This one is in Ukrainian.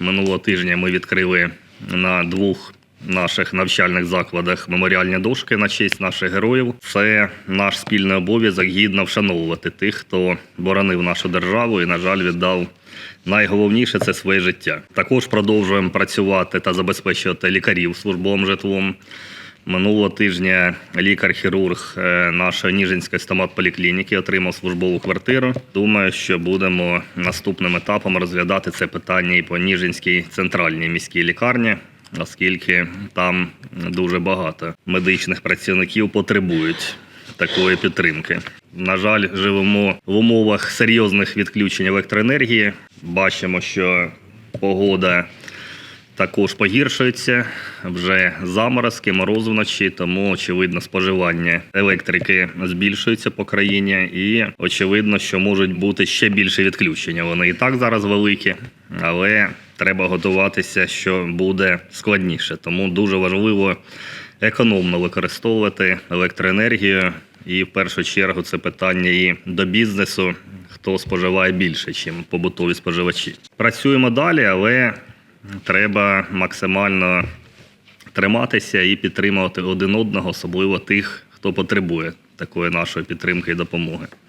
Минулого тижня ми відкрили на двох наших навчальних закладах меморіальні дошки на честь наших героїв. Це наш спільний обов'язок гідно вшановувати тих, хто боронив нашу державу і, на жаль, віддав найголовніше це своє життя. Також продовжуємо працювати та забезпечувати лікарів службовим житлом. Минулого тижня лікар-хірург е, нашої Ніжинської стоматполіклініки отримав службову квартиру. Думаю, що будемо наступним етапом розглядати це питання і по Ніжинській центральній міській лікарні, оскільки там дуже багато медичних працівників потребують такої підтримки. На жаль, живемо в умовах серйозних відключень електроенергії. Бачимо, що погода також погіршується. Вже заморозки, мороз вночі, тому очевидно споживання електрики збільшується по країні, і очевидно, що можуть бути ще більше відключення. Вони і так зараз великі, але треба готуватися, що буде складніше. Тому дуже важливо економно використовувати електроенергію. І в першу чергу це питання і до бізнесу, хто споживає більше, ніж побутові споживачі. Працюємо далі, але треба максимально триматися і підтримувати один одного, особливо тих, хто потребує такої нашої підтримки і допомоги.